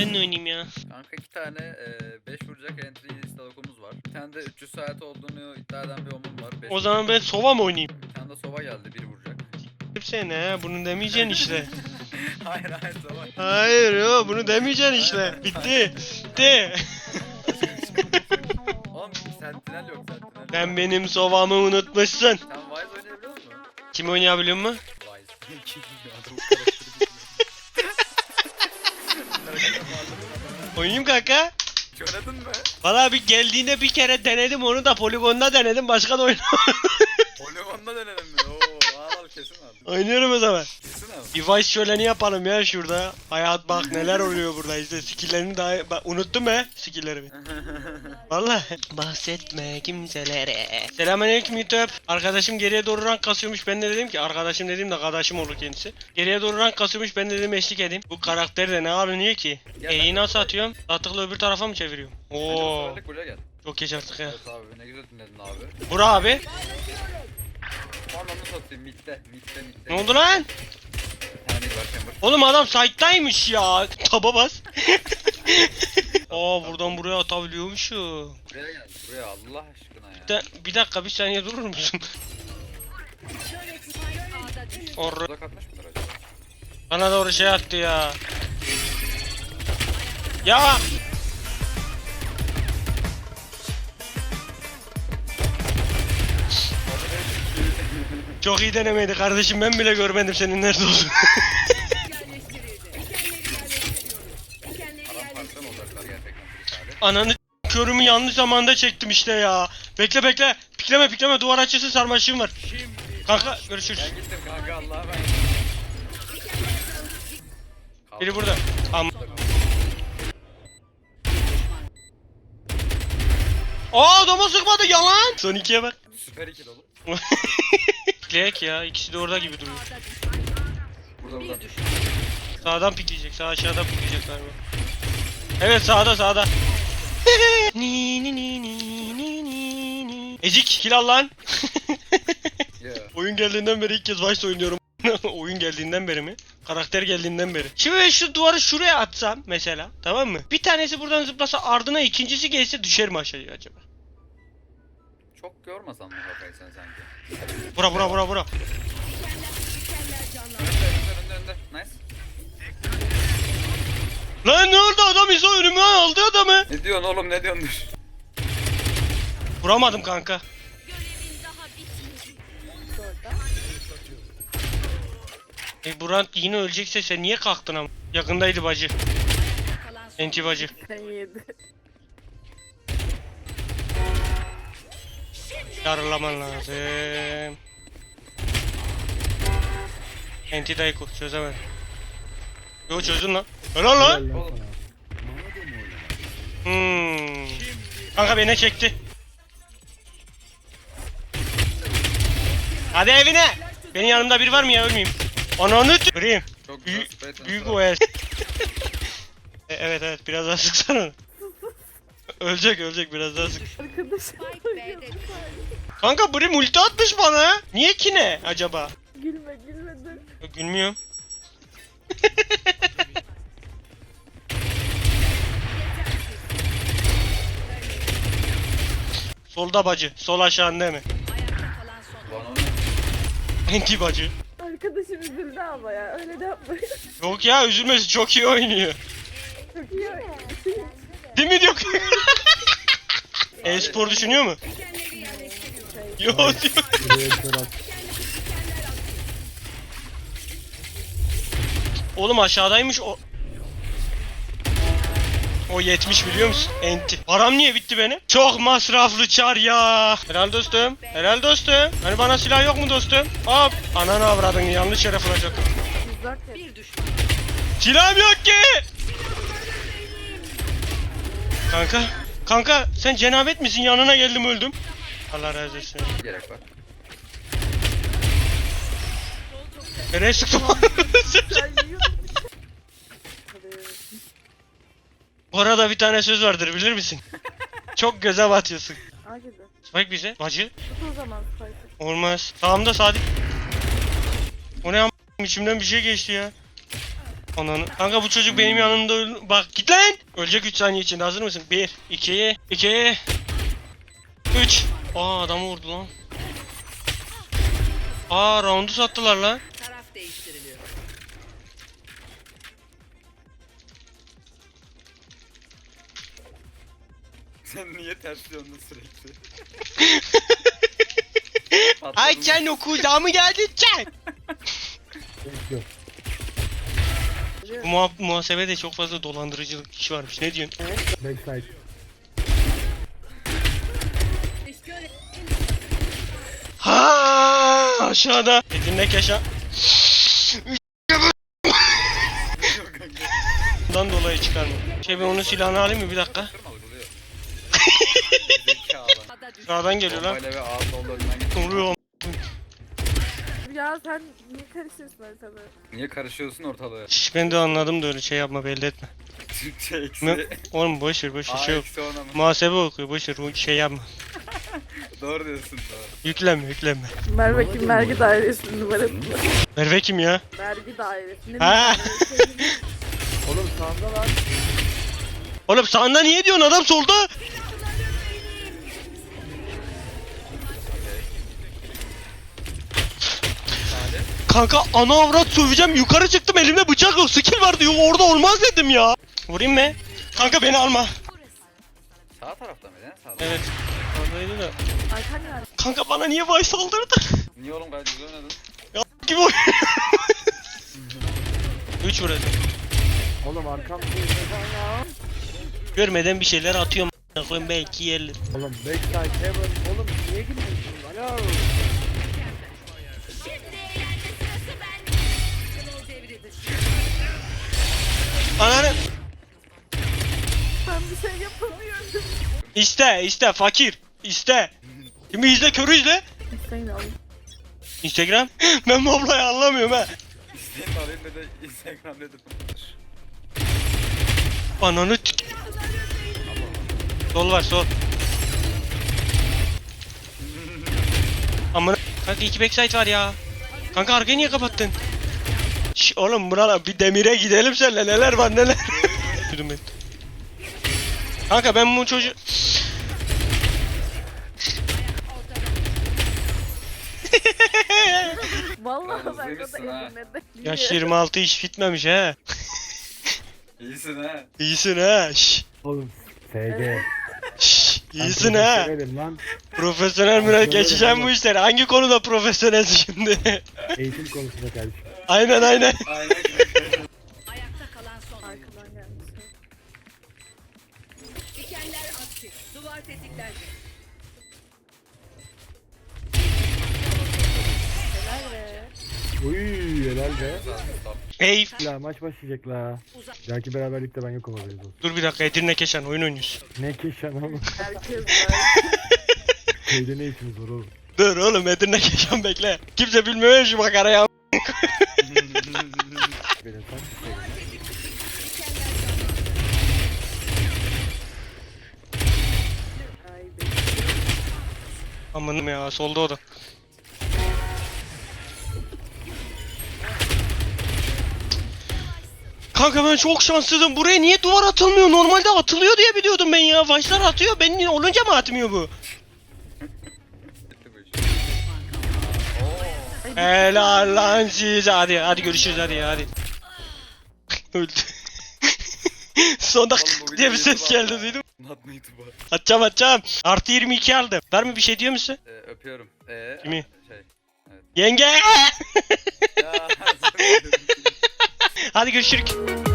Ben de oynayayım ya. Kanka iki tane 5 vuracak entry stalkumuz var. Bir tane de 300 saat olduğunu iddia eden bir omum var. Beş O zaman ben sova mı oynayayım? Bir tane de sova geldi bir vuracak. Seni he bunu demeyeceksin işte. hayır hayır sova. Hayır yo bunu demeyeceksin işte. Bitti. Bitti. Oğlum sentinel yok sentinel. Sen benim sovamı unutmuşsun. Sen Wise oynayabiliyor musun? Kim oynayabiliyor mu? Wise. Oynayayım kanka. Oynadın mı? Valla bir geldiğinde bir kere denedim onu da poligonda denedim başka da oynamadım. Poligonda denedim mi? Oynuyorum o zaman. Kesin al. Bir Vice şöleni yapalım ya şurada. Hayat bak neler oluyor burada işte skilllerini daha bak, unuttum he skilllerimi. Valla bahsetme kimselere. Selamünaleyküm YouTube. Arkadaşım geriye doğru rank kasıyormuş. Ben de dedim ki arkadaşım dediğim de kardeşim olur kendisi. Geriye doğru rank kasıyormuş. Ben de dedim eşlik edeyim. Bu karakter de ne alınıyor ki? Gel E'yi nasıl atıyorum? Attıkla öbür tarafa mı çeviriyorum? Oo. Çok geç artık ya. Evet abi ne güzel dinledin abi. Bura abi. Anlamı satayım mitte mitte mitte. Ne oldu lan? Bir tane var chamber. Oğlum adam site'daymış ya. Taba bas. Aa buradan buraya atabiliyormuşum. Buraya gel. Buraya Allah aşkına ya. Bir, de- bir dakika bir saniye durur musun? Or Burada kalkmış mıdır acaba? bana doğru şey attı ya. Ya çok iyi denemeydi kardeşim ben bile görmedim senin nerede olduğunu. Ananı körümü yanlış zamanda çektim işte ya. Bekle bekle. Pikleme pikleme duvar açısı sarmaşığım var. Kanka görüşürüz. Ben gittim kanka Allah'a ben. Biri burada. Am Aa adama sıkmadı yalan. Son ikiye bak. Süper ikili oğlum. Pikleyek ya ikisi de orada gibi duruyor. Burada burada. Sağdan pikleyecek sağ aşağıdan pikleyecek galiba. Evet sağda sağda. ni ni ni ni ni ni ni. Ezik kill al lan. Ya. Oyun geldiğinden beri ilk kez Vice oynuyorum. Oyun geldiğinden beri mi? Karakter geldiğinden beri. Şimdi ben şu duvarı şuraya atsam mesela tamam mı? Bir tanesi buradan zıplasa ardına ikincisi gelse düşer mi aşağıya acaba? Çok görmesen mi kafayı sen sanki? Bura bura bura bura. Önde önde önde. Nice. Lan ne oldu adam ise önüme aldı adamı. Ne diyorsun oğlum ne diyorsun dur. Vuramadım kanka. E Buran yine ölecekse sen niye kalktın ama? Yakındaydı bacı. Enti bacı. Yarılaman lazım. Enti dayıku çözemedim. Yo çözdün lan. Helal lan. Hmm. Kanka beni çekti. Hadi evine. Benim yanımda biri var mı ya ölmeyeyim. Ananı t- Kırayım. Çok Büyük, büyük. OS. E, evet evet biraz daha sıksana. ölecek ölecek biraz daha sık. Arkadaşım Kanka Brim ulti atmış bana. Niye ki ne acaba? gülme gülme dur. Yok, Gülmüyorum. Solda bacı. Sol aşağında mı? Enti bacı. Arkadaşım üzüldü ama ya öyle de yapma. Yok ya üzülmesi çok iyi oynuyor. Çok iyi. Değil mi diyor? E-spor düşünüyor mu? Yok diyor. Oğlum aşağıdaymış o. O 70 biliyor musun? Enti. Param niye bitti benim? Çok masraflı çar ya. Helal dostum. Helal dostum. Hani bana silah yok mu dostum? Hop. Ananı avradın yanlış yere. Tuzak et. Silahım yok ki. Kanka. Kanka sen cenabet misin? Yanına geldim öldüm. Allah razı olsun. Gerek var. Nereye sıktım? Bu arada bir tane söz vardır bilir misin? Çok göze batıyorsun. Gidi. Spike bize. Bacı. Tut o zaman Spike'ı. Olmaz. Sağımda Sadık. O ne am- içimden bir şey geçti ya. Ananı. Kanka bu çocuk benim yanımda öl- Bak git lan. Ölecek 3 saniye içinde hazır mısın? 1, 2, 2, 3. Aa adamı vurdu lan. Aa roundu sattılar lan. Taraf değiştiriliyor. Sen niye tersliyorsun sürekli? Ay sen okulda mı geldin sen? Bu muha- muhasebede çok fazla dolandırıcılık işi varmış. Ne diyorsun? Backside. Ha aşağıda. Dinle yaşa. Bundan dolayı çıkarma. Şey ben onun silahını alayım mı bir dakika? Sağdan geliyor lan. Ne oluyor? Ya sen niye karışıyorsun ortalığı? Niye karışıyorsun ortalığı? Şş, ben de anladım da öyle şey yapma belli etme. Türkçe Ne? eksi. Oğlum boş ver boş ver A şey yok. Muhasebe okuyor boş ver o şey yapma. Doğru diyorsun doğru. Yüklenme yüklenme. Merve kim? Vergi dairesinin numarası. Merve kim ya? Vergi dairesi. Ne Ha. Oğlum sağında lan. Oğlum sağında niye diyorsun adam solda? Kanka ana avrat söveceğim yukarı çıktım elimde bıçak yok skill var diyor orada olmaz dedim ya. Vurayım mı? Kanka beni alma. Sağ tarafta mı lan? Sağda. Evet. Oradaydı da. Kanka bana niye vay saldırdı? Niye oğlum gayet güzel oynadın? Ya gibi oynuyor. 3 vuracak. Oğlum arkam Görmeden bir şeyler atıyorum. Koyayım belki yerli. Oğlum backside heaven. Oğlum niye girmiyorsun? Alo. Ananı. Ben bir şey yapamıyorum. İste iste fakir. İste. Şimdi izle körü izle. Al. Instagram. ben bu ablayı anlamıyorum ha. İsteyin alayım da de Instagram dedim. Ananı t- Sol var sol. Amına kanka iki backside var ya. Kanka arkayı niye kapattın? Şş, oğlum buralar bir demire gidelim seninle neler var neler. Kanka ben bu çocuğu... Vallahi Yalnız ben de değilsin ha. elimde. Yaş 26 iş bitmemiş ha. İyisin ha. İyisin ha. Şş, Oğlum SG. şş, iyisin ha. lan. Profesyonel müre geçeceğim bu işleri. Hangi konuda profesyonelsin şimdi? Eğitim konusunda kardeşim. aynen aynen. Aynen. Uy helal be. Hey La maç başlayacak la. Belki beraberlikte ben yokum haberiniz olsun. dur bir dakika Edirne Keşan oyun oynuyoruz. Ne keşan oğlum. Herkes var. Köyde ne işiniz var oğlum. Dur oğlum Edirne Keşan bekle. Kimse bilmiyor şu makarayı. Benim sen Ay be. Amanım ya solda o da. Kanka ben çok şanssızım. Buraya niye duvar atılmıyor? Normalde atılıyor diye biliyordum ben ya. Vaşlar atıyor. Benim olunca mı atmıyor bu? Helal lan siz. Hadi hadi görüşürüz hadi hadi. Öldü. Oğlum bu diye bir ses geldi duydum. Atma YouTube'a. Atacağım atacağım. Artı 22 aldım. Var mı bir şey diyor musun? Ee, öpüyorum. Ee, Kimi? Şey. Yenge. Hadi görüşürüz.